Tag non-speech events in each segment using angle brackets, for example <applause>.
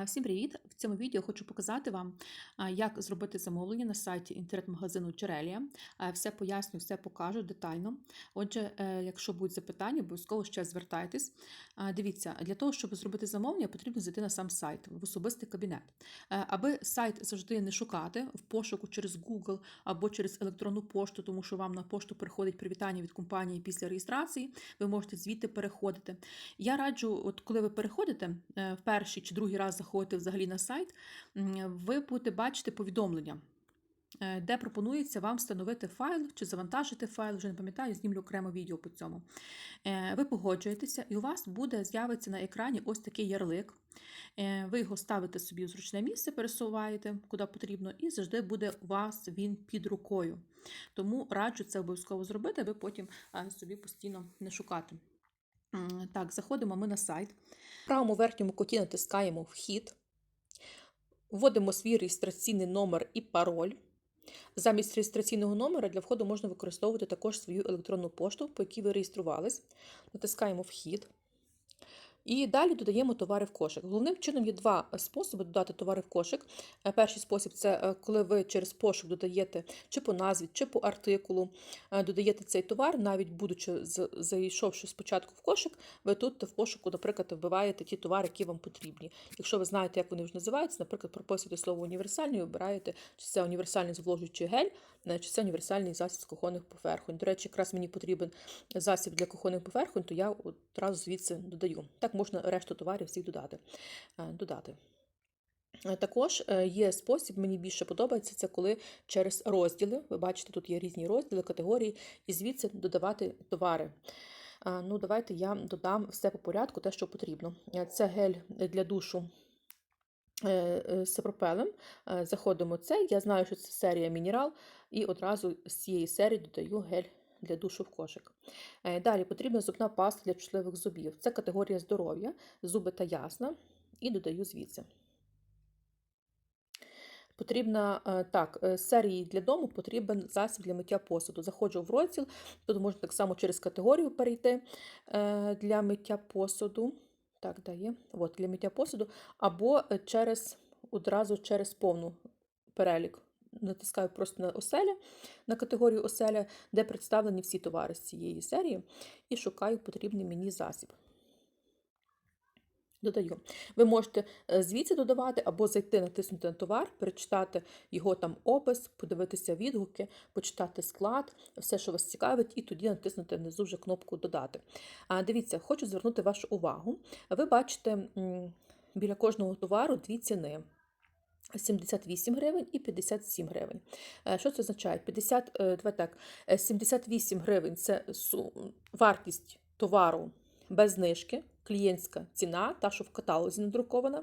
Всім привіт! В цьому відео хочу показати вам, як зробити замовлення на сайті інтернет-магазину Джерелія. Все поясню, все покажу детально. Отже, е, якщо будуть запитання, обов'язково ще звертайтесь. Дивіться, для того, щоб зробити замовлення, потрібно зайти на сам сайт в особистий кабінет. Е, Аби сайт завжди не шукати в пошуку через Google або через електронну пошту, тому що вам на пошту приходить привітання від компанії після реєстрації, ви можете звідти переходити. Я раджу, от коли ви переходите е, в перший чи другий раз заходите взагалі на сайт, ви будете бачити повідомлення. е, Де пропонується вам встановити файл чи завантажити файл, вже не пам'ятаю, знімлю окремо відео по цьому. Е, Ви погоджуєтеся, і у вас буде з'явиться на екрані ось такий ярлик. Е, Ви його ставите собі в зручне місце, пересуваєте куди потрібно, і завжди буде у вас він під рукою. Тому раджу це обов'язково зробити, аби потім собі постійно не шукати. Так, заходимо ми на сайт. В правому верхньому куті натискаємо Вхід, вводимо свій реєстраційний номер і пароль. Замість реєстраційного номера для входу можна використовувати також свою електронну пошту, по якій ви реєструвались. Натискаємо Вхід. І далі додаємо товари в кошик. Головним чином є два способи додати товари в кошик. Е, Перший спосіб це е, коли ви через пошук додаєте чи по назві, чи по артикулу, е, додаєте цей товар, навіть будучи зайшовши спочатку в кошик, ви тут в пошуку, наприклад, вбиваєте ті товари, які вам потрібні. Якщо ви знаєте, як вони вже називаються, наприклад, прописуєте слово універсальний, і обираєте, чи це універсальний зволожуючий гель, е, чи це універсальний засіб з кухонних поверхонь. До речі, якраз мені потрібен засіб для кухонних поверхонь, то я одразу звідси додаю. Так можна решту товарів всіх додати. е, додати. Е, Також е, є спосіб, мені більше подобається, це коли через розділи. Ви бачите, тут є різні розділи, категорії, і звідси додавати товари. Ну, давайте я додам все по порядку, те, що потрібно. Це гель для душу з сапропелем. Е, Заходимо в цей. Я знаю, що це серія мінерал, і одразу з цієї серії додаю гель для душу в кошик. Е, Далі потрібна зубна паста для чутливих зубів. Це категорія здоров'я, зуби та ясна, і додаю звідси. Потрібна е, так, е, серії для дому потрібен засіб для миття посуду. Заходжу в розділ, тут можна так само через категорію перейти для миття посуду. Так, дає. От, для миття посуду, або через одразу через повну перелік. Натискаю просто на оселя, на категорію оселя, де представлені всі товари з цієї серії, і шукаю потрібний мені засіб. Додаю. Ви можете е, звідси додавати або зайти, натиснути на товар, перечитати його там опис, подивитися відгуки, почитати склад, все, що вас цікавить, і тоді натиснути внизу вже кнопку Додати. А дивіться, хочу звернути вашу увагу. Ви бачите біля кожного товару дві ціни. 78 гривень і 57 гривень. Е, Що це означає? 50, е, давай так, е, 78 гривень це вартість товару без знижки, клієнтська ціна, та, що в каталозі надрукована.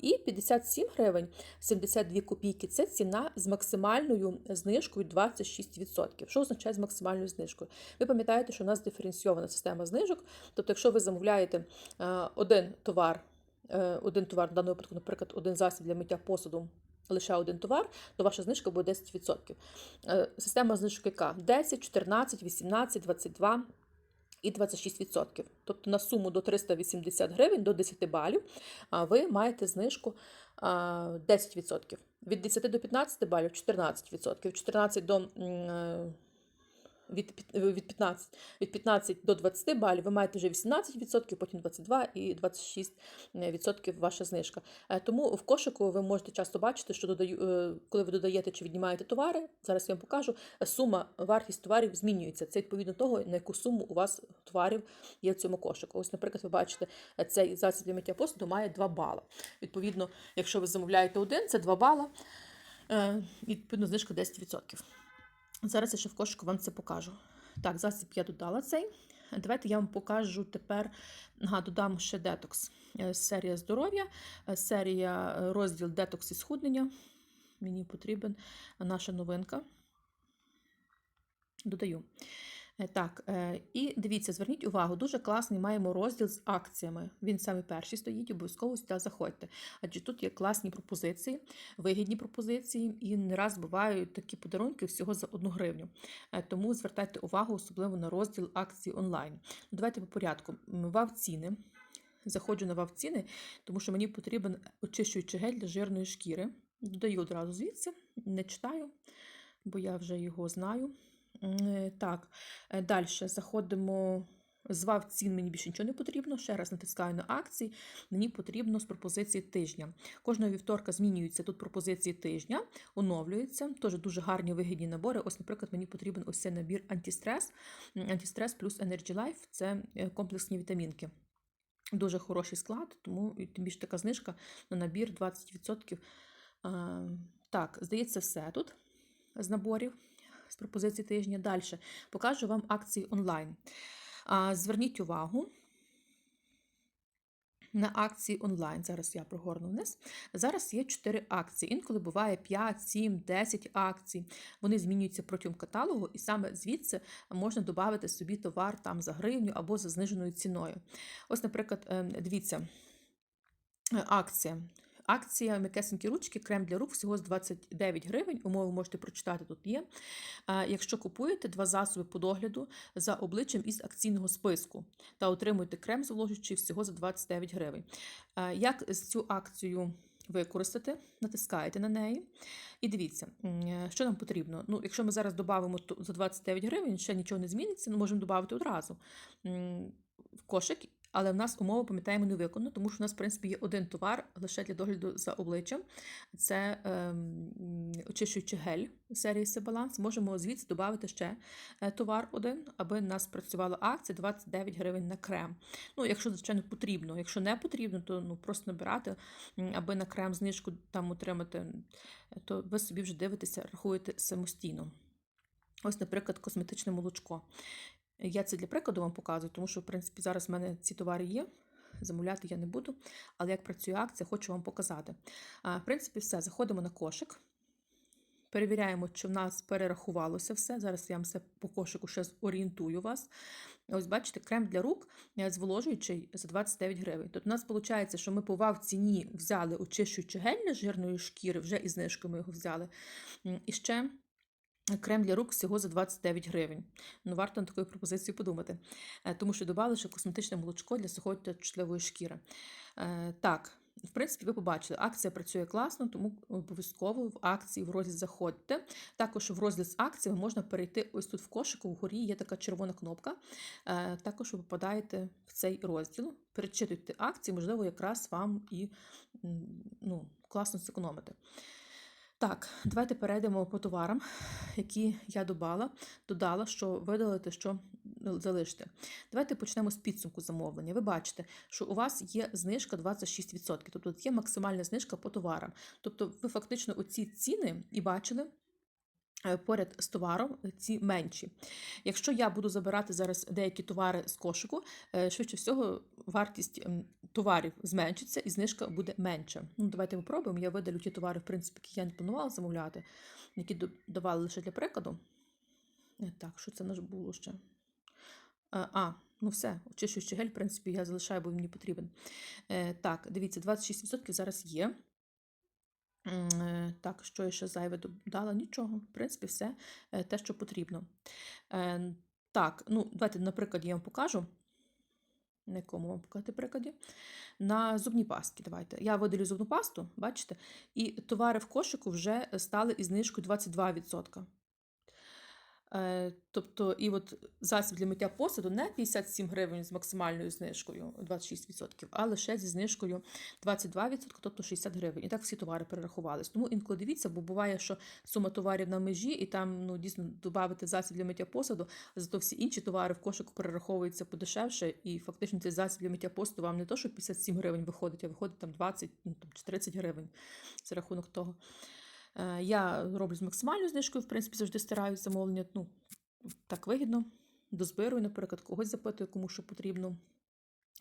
І 57 гривень 72 копійки це ціна з максимальною знижкою 26%. Що означає з максимальною знижкою? Ви пам'ятаєте, що у нас диференційована система знижок. Тобто, якщо ви замовляєте е, один товар, е, один товар, в даному випадку, наприклад, один засіб для миття посуду. Лише один товар, то ваша знижка буде 10%. Е, Система знижок яка? 10, 14, 18, 22 і 26%. Тобто на суму до 380 гривень, до 10 балів, ви маєте знижку 10%. Від 10 до 15 балів 14%. 14 до е, від, пі- від 15, від 15 до 20 балів ви маєте вже 18%, потім 22 і 26% ваша знижка. Е, Тому в кошику ви можете часто бачити, що додаю, е, коли ви додаєте чи віднімаєте товари, зараз я вам покажу, е, сума, вартість товарів змінюється. Це відповідно того, на яку суму у вас товарів є в цьому кошику. Ось, наприклад, ви бачите, е, цей засіб для миття посуду має 2 бала. Відповідно, якщо ви замовляєте один, це 2 бала, е, відповідно знижка 10%. Зараз я ще в кошику вам це покажу. Так, засіб я додала цей. Давайте я вам покажу тепер. Ага, додам ще детокс. Е, Серія здоров'я, е, серія е, розділ детокс і схуднення. Мені потрібен наша новинка. Додаю. Е, Так, е, і дивіться, зверніть увагу, дуже класний маємо розділ з акціями. Він саме перший стоїть, обов'язково сюди заходьте. Адже тут є класні пропозиції, вигідні пропозиції, і не раз бувають такі подарунки всього за одну гривню. Е, Тому звертайте увагу особливо на розділ акції онлайн. Ну, Давайте по порядку. М, Вав ціни. заходжу на вав-ціни, тому що мені потрібен очищуючий гель для жирної шкіри. Додаю одразу звідси, не читаю, бо я вже його знаю. М, Так, далі заходимо. З вав цін мені більше нічого не потрібно. Ще раз натискаю на акції. Мені потрібно з пропозиції тижня. Кожного вівторка змінюються тут пропозиції тижня, оновлюються. Теж дуже гарні вигідні набори. Ось, наприклад, мені потрібен ось цей набір антистрес. Антистрес плюс Energy Life це е, комплексні вітамінки. Дуже хороший склад, тому тим більше така знижка на набір 20%. Так, здається, все тут з наборів, пропозицій тижня. Далі покажу вам акції онлайн. Зверніть увагу на акції онлайн. Зараз я прогорну вниз. Зараз є 4 акції. Інколи буває 5, 7, 10 акцій. Вони змінюються протягом каталогу, і саме звідси можна додати собі товар там за гривню або за зниженою ціною. Ось, наприклад, ем, дивіться, е, акція. Акція м'якесенькі ручки, крем для рук всього з 29 гривень. Умови можете прочитати тут є. Якщо купуєте два засоби по догляду за обличчям із акційного списку та отримуєте крем зволожуючий всього за 29 гривень. Як цю акцію використати? Натискаєте на неї. І дивіться, що нам потрібно. Ну, якщо ми зараз додамо за 29 гривень, ще нічого не зміниться, ну, можемо додати одразу в кошик. Але в нас умова, пам'ятаємо, не виконана, тому що в нас, в принципі, є один товар лише для догляду за обличчям. Це ем, очищуючий гель серії Себаланс. Можемо звідси додати ще е, товар один, аби в нас працювала акція 29 гривень на крем. Ну, якщо, звичайно, потрібно. Якщо не потрібно, то ну, просто набирати, аби на крем знижку там отримати, то ви собі вже дивитеся, рахуєте самостійно. Ось, наприклад, косметичне молочко. Я це для прикладу вам показую, тому що, в принципі, зараз в мене ці товари є. Замовляти я не буду, але як працює акція, хочу вам показати. В принципі, все. Заходимо на кошик, перевіряємо, чи в нас перерахувалося все. Зараз я вам все по кошику ще орієнтую вас. Ось бачите, крем для рук е, зволожуючий за 29 гривень. Тут у нас виходить, що ми по вав ціні взяли очищуючий гель для жирної шкіри, вже із знижками його взяли. І ще Крем для рук всього за 29 гривень. Ну, варто на такою пропозицією подумати. Е, Тому що додали ще косметичне молочко для сухої та чутливої шкіри. Е, Так, в принципі, ви побачили, акція працює класно, тому обов'язково в акції в розділ заходьте. Також в розділ з акціями можна перейти ось тут в кошику, вгорі є така червона кнопка. Е, Також ви попадаєте в цей розділ, перечитуйте акції, можливо, якраз вам і ну, класно зекономити. Так, давайте перейдемо по товарам, які я додала, додала, що видалити, що залишити. Давайте почнемо з підсумку замовлення. Ви бачите, що у вас є знижка 26%, тобто є максимальна знижка по товарам. Тобто ви фактично оці ціни і бачили. Е, Поряд з товаром ці менші. Якщо я буду забирати зараз деякі товари з кошику, е, швидше всього вартість ем, товарів зменшиться і знижка буде менша. Ну, давайте попробуємо. Я видалю ті товари, в принципі, які я не планувала замовляти, які давали лише для прикладу. Е, Так, що це наш було ще? А, ну все, очищуючий гель, в принципі, я залишаю, бо він мені потрібен. Е, так, дивіться, 26% зараз є. Е, Так, що я ще зайве додала? Нічого. В принципі, все е, те, що потрібно. Е, Так, ну, давайте на прикладі я вам покажу. На якому вам показати прикладі? На зубні пастки. Давайте. Я видалю зубну пасту, бачите? І товари в кошику вже стали із знижкою 22%. Е, Тобто, і от засіб для миття посуду не 57 гривень з максимальною знижкою 26%, а лише зі знижкою 22%, тобто 60 гривень. І так всі товари перерахувались. Тому інколи дивіться, бо буває, що сума товарів на межі, і там ну, дійсно додати засіб для миття посуду, зато всі інші товари в кошику перераховуються подешевше, і фактично цей засіб для миття посуду вам не то, що 57 гривень виходить, а виходить там 20 ну, там, 30 гривень за рахунок того. Е, Я роблю з максимальною знижкою, в принципі, завжди стараюся замовлення. Ну, так вигідно. Дозбирую, наприклад, когось запитую, кому що потрібно.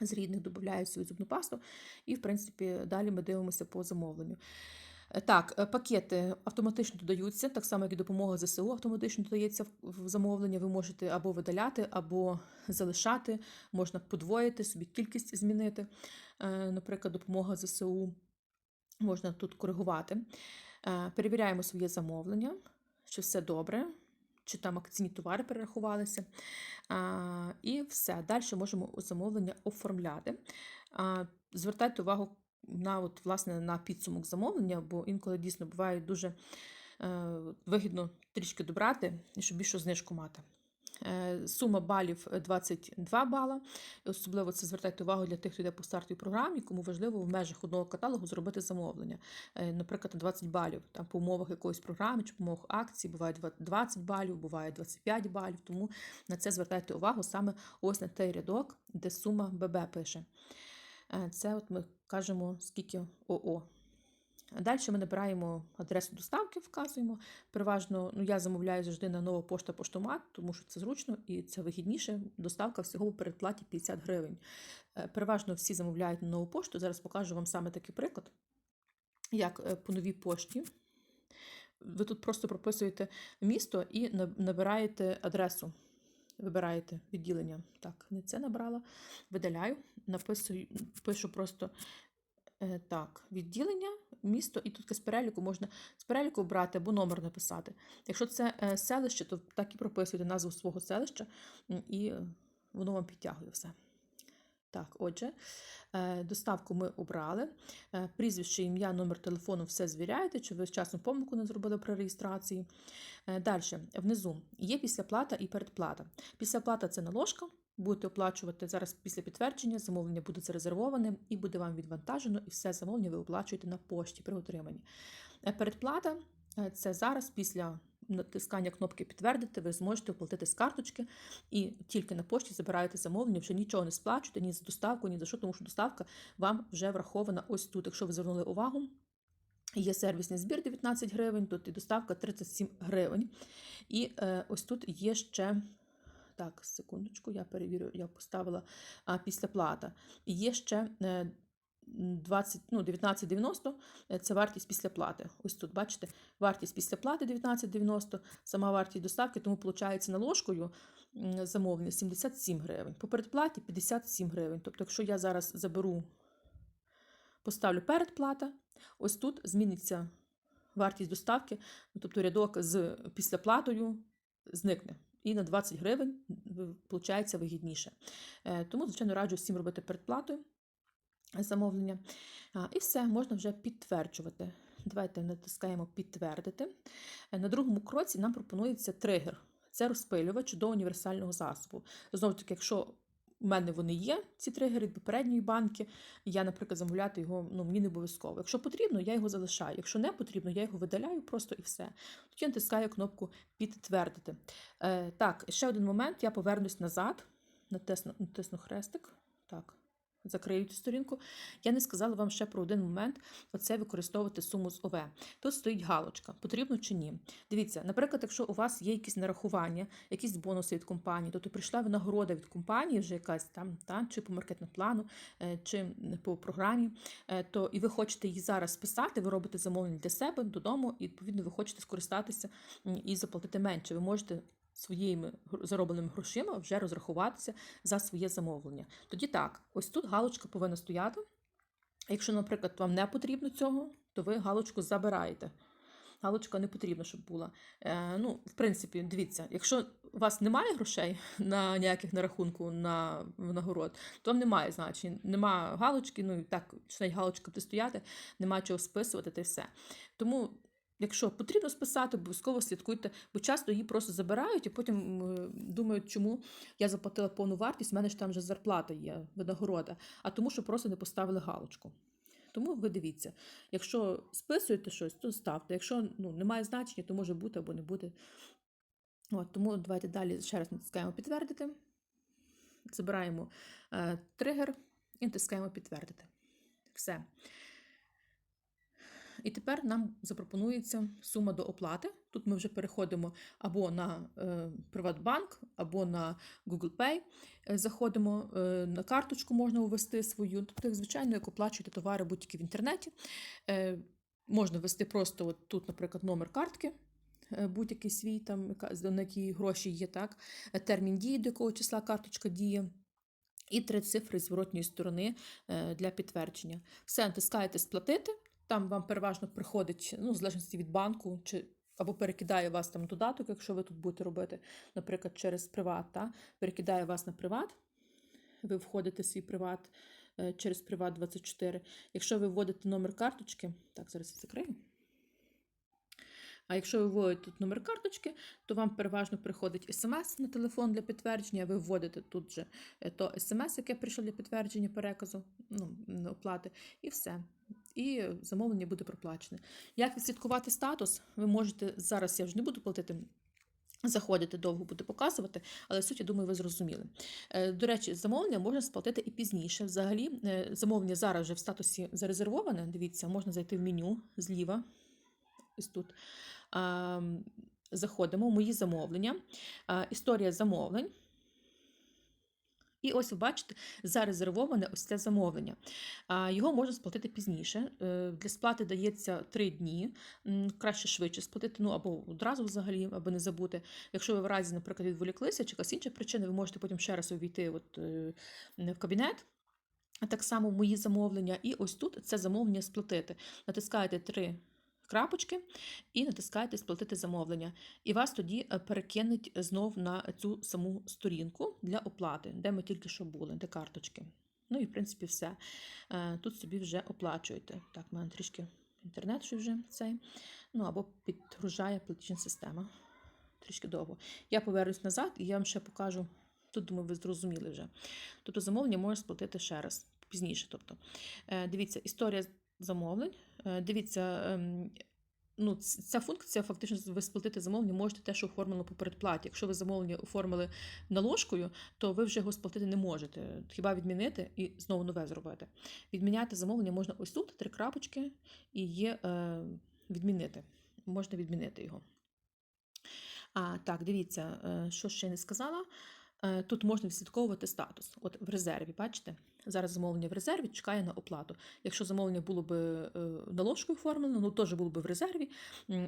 З рідних додаю свою зубну пасту. І, в принципі, далі ми дивимося по замовленню. Е, Так, е, пакети автоматично додаються, так само, як і допомога ЗСУ автоматично додається в замовлення. Ви можете або видаляти, або залишати, можна подвоїти, собі кількість змінити. Наприклад, допомога ЗСУ можна тут коригувати. Е, Перевіряємо своє замовлення, чи все добре, чи там акційні товари перерахувалися. І все. Далі можемо замовлення оформляти. Звертайте увагу на, от, власне, на підсумок замовлення, бо інколи дійсно буває дуже е, вигідно трішки добрати, щоб більшу знижку мати. Е, Сума балів е, 22 бала. Особливо це звертайте увагу для тих, хто йде по стартовій програмі, кому важливо в межах одного каталогу зробити замовлення. Е, Наприклад, на 20 балів там по умовах якоїсь програми чи по умовах акцій буває 20 балів, буває 25 балів. Тому на це звертайте увагу саме ось на той рядок, де сума ББ пише. Е, Це от ми кажемо, скільки ОО. Далі ми набираємо адресу доставки, вказуємо. Переважно, ну я замовляю завжди на нова пошта поштомат, тому що це зручно і це вигідніше. Доставка всього у передплаті 50 гривень. Е, Переважно всі замовляють на нову пошту. Зараз покажу вам саме такий приклад, як е, по новій пошті. Ви тут просто прописуєте місто і набираєте адресу. Вибираєте відділення. Так, не це набрала. Видаляю, написую, пишу просто е, так, відділення, місто, і тут з переліку можна з переліку брати або номер написати. Якщо це е, селище, то так і прописуйте назву свого селища, і е, воно вам підтягує все. Так, отже, е, доставку ми обрали. Прізвище, ім'я, номер телефону все звіряєте, чи ви вчасну помилку не зробили при реєстрації. Далі, внизу є післяплата і передплата. Післяплата це наложка. Будете оплачувати зараз після підтвердження, замовлення буде зарезервоване і буде вам відвантажено, і все замовлення ви оплачуєте на пошті при отриманні. Е, Передплата е, це зараз після натискання кнопки підтвердити, ви зможете оплатити з карточки і тільки на пошті забираєте замовлення, вже нічого не сплачуєте ні за доставку, ні за що, тому що доставка вам вже врахована ось тут. Якщо ви звернули увагу, Є сервісний збір 19 гривень, тут і доставка 37 гривень. І е, ось тут є ще. Так, секундочку, я перевірю, я поставила а, після плата. І є ще е, 20, ну, 19,90 е, це вартість після плати. Ось тут, бачите, вартість після плати 19,90, сама вартість доставки, тому виходить наложкою замовлення 77 гривень. По передплаті 57 гривень. Тобто, якщо я зараз заберу, поставлю передплата, ось тут зміниться вартість доставки, ну, тобто рядок з післяплатою зникне. І на 20 гривень виходить вигідніше. Е, Тому, звичайно, раджу всім робити передплату замовлення. І все, можна вже підтверджувати. Давайте натискаємо підтвердити. Е, На другому кроці нам пропонується тригер. Це розпилювач до універсального засобу. Знову таки, якщо у мене вони є, ці тригери від попередньої банки, я, наприклад, замовляти його ну, мені не обов'язково. Якщо потрібно, я його залишаю. Якщо не потрібно, я його видаляю просто і все. Тоді натискаю кнопку підтвердити. Е, так, ще один момент, я повернусь назад, натисну, натисну хрестик. Так. Закрию цю сторінку. Я не сказала вам ще про один момент: оце використовувати суму з ОВ. Тут стоїть галочка, потрібно чи ні. Дивіться, наприклад, якщо у вас є якісь нарахування, якісь бонуси від компанії, тобто прийшла винагорода від компанії, вже якась там, та, чи по маркетному плану, е, чи по програмі, е, то і ви хочете її зараз списати, ви робите замовлення для себе додому, і відповідно ви хочете скористатися і заплатити менше. Ви можете своїми заробленими грошима вже розрахуватися за своє замовлення. Тоді так, ось тут галочка повинна стояти. Якщо, наприклад, вам не потрібно цього, то ви галочку забираєте. Галочка не потрібна, щоб була. Е, ну, в принципі, дивіться, якщо у вас немає грошей <laughs> на ніяких на рахунку на нагород, то вам немає значення. Нема галочки, ну і так, галочка буде стояти, нема чого списувати, та й все. Тому Якщо потрібно списати, обов'язково слідкуйте, бо часто її просто забирають і потім думають, чому я заплатила повну вартість, в мене ж там вже зарплата є, винагорода, а тому, що просто не поставили галочку. Тому ви дивіться, якщо списуєте щось, то ставте. Якщо ну, немає значення, то може бути або не бути. От, тому давайте далі ще раз натискаємо підтвердити. Забираємо е, тригер і натискаємо підтвердити. Все. І тепер нам запропонується сума до оплати. Тут ми вже переходимо або на е, Приватбанк, або на Google Pay. Е, Заходимо е, на карточку, можна ввести свою. Тобто, як звичайно, як оплачуєте товари будь-які в інтернеті. Можна ввести просто от тут, наприклад, номер картки. Будь-який свій, там, на які гроші є, так, термін дії, до якого числа карточка діє, і три цифри зворотньої сторони для підтвердження. Все, натискаєте сплатити. Там вам переважно приходить, ну, в залежності від банку, чи або перекидає вас там додаток, якщо ви тут будете робити, наприклад, через приват, та, перекидає вас на приват. Ви входите в свій приват, е, через Приват24. Якщо ви вводите номер карточки, так, зараз я закрию. А якщо ви вводите тут номер карточки, то вам переважно приходить смс на телефон для підтвердження. Ви вводите тут же е, то смс, яке прийшло для підтвердження переказу, ну, оплати, і все. І замовлення буде проплачене. Як відслідкувати статус? Ви можете зараз, я вже не буду платити. Заходити довго буде показувати, але суть, я думаю, ви зрозуміли. Е, До речі, замовлення можна сплатити і пізніше. Взагалі, е, замовлення зараз вже в статусі зарезервоване. Дивіться, можна зайти в меню зліва. Ось тут. Заходимо, мої замовлення, історія замовлень. І ось ви бачите, зарезервоване ось це замовлення. Його можна сплатити пізніше. Е, Для сплати дається 3 дні. Краще швидше сплатити, ну або одразу взагалі, аби не забути. Якщо ви в разі, наприклад, відволіклися чи якась інша причина, ви можете потім ще раз увійти от, е, в кабінет. Так само мої замовлення. І ось тут це замовлення сплатити. Натискаєте три крапочки і натискаєте сплатити замовлення. І вас тоді е, перекинуть знов на цю саму сторінку для оплати, де ми тільки що були, де карточки. Ну і в принципі все. Е, Тут собі вже оплачуєте. Так, в мене трішки інтернет що вже цей. Ну або підгружає платіжна система. Трішки довго. Я повернусь назад і я вам ще покажу. Тут, думаю, ви зрозуміли вже. Тобто замовлення можна сплатити ще раз, пізніше. Тобто, Е, дивіться, історія замовлень. Е, Дивіться, ем, ну, ця функція фактично ви сплатити замовлення можете те, що оформлено по передплаті. Якщо ви замовлення оформили наложкою, то ви вже його сплатити не можете. Хіба відмінити і знову нове зробити. Відміняти замовлення можна ось тут, три крапочки, і є е, відмінити. Можна відмінити його. А, так, дивіться, е, що ще не сказала. Тут можна відслідковувати статус. От в резерві, бачите? Зараз замовлення в резерві чекає на оплату. Якщо замовлення було б е, наложкою оформлено, ну теж було б в резерві,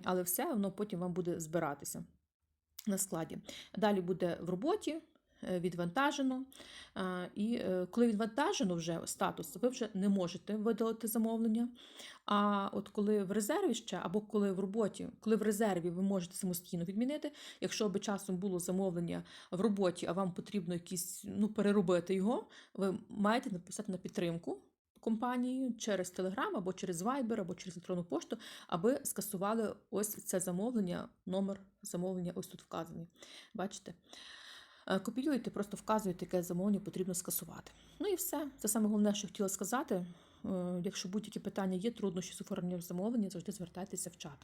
але все воно потім вам буде збиратися на складі. Далі буде в роботі. Е, Відвантажено. І е, коли відвантажено вже статус, ви вже не можете видалити замовлення. А от коли в резерві ще, або коли в роботі, коли в резерві ви можете самостійно відмінити, якщо би часом було замовлення в роботі, а вам потрібно якісь ну, переробити його, ви маєте написати на підтримку компанії через Telegram або через Viber, або через електронну пошту, аби скасували ось це замовлення, номер замовлення ось тут вказаний. Бачите? Е, Копіюєте, просто вказуєте, яке замовлення потрібно скасувати. Ну і все. Це саме головне, що хотіла сказати. Е, Якщо будь-які питання є, труднощі з оформленням замовлення, завжди звертайтеся в чат.